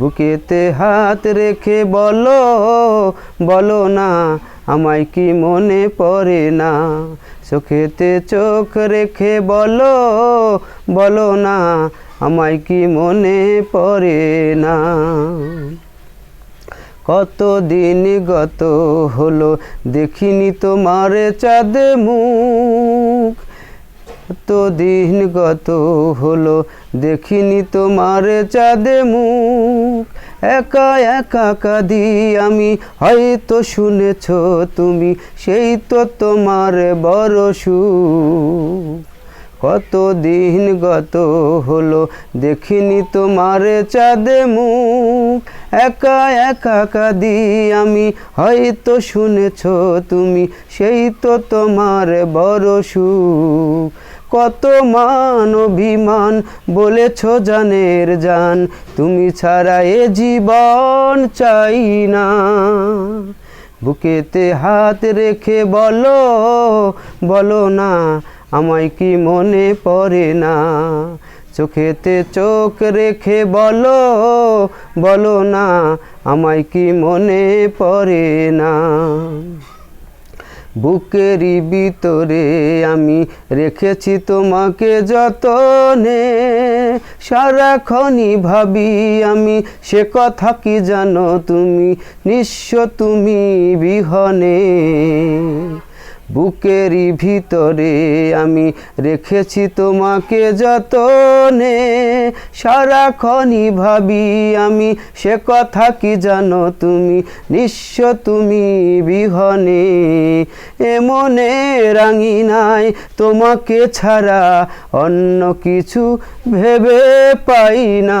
বুকেতে হাত রেখে বলো বলো না, আমায় কি মনে পড়ে না? চোখেতে চোখ রেখে বলো বলো না, আমায় কি মনে পড়ে না? কত দিন গত হলো দেখিনি তোমার চাঁদ মুখ কত দিন হলো দেখিনি তোমার চাঁদ মুখ। একা একা কাঁদি আমি, হয়তো শুনেছ তুমি, সেই তো তোমার বড় সুখ। কত দিন গত হলো দেখিনি তোমার চাঁদ মুখ। একা একা কাঁদি আমি, হয়তো শুনেছ তুমি, সেই তো তোমার বড় সুখ। কত মান অভিমান, বলেছ জানের জান, তুমি ছাড়া এ জীবন চাই না। বুকেতে হাত রেখে বলো বলো না, আমায় কি মনে পড়ে না? চোখেতে চোখ রেখে বলো বলো না, আমায় কি মনে পড়ে না? বুকেরই ভিতরে আমি রেখেছি তোমাকে যতনে। সারাক্ষণই ভাবি আমি সে কথা কি জানো? তুমি নিঃস্ব, তুমি বিহনে। বুকেরই ভিতরে আমি রেখেছি তোমাকে যতনে। সারাক্ষণই ভাবি আমি সে কথা কি জানো? তুমি নিঃস্ব, তুমি বিহনে। এমনে রাঙি নাই তোমাকে ছাড়া অন্য কিছু ভেবে পাই না।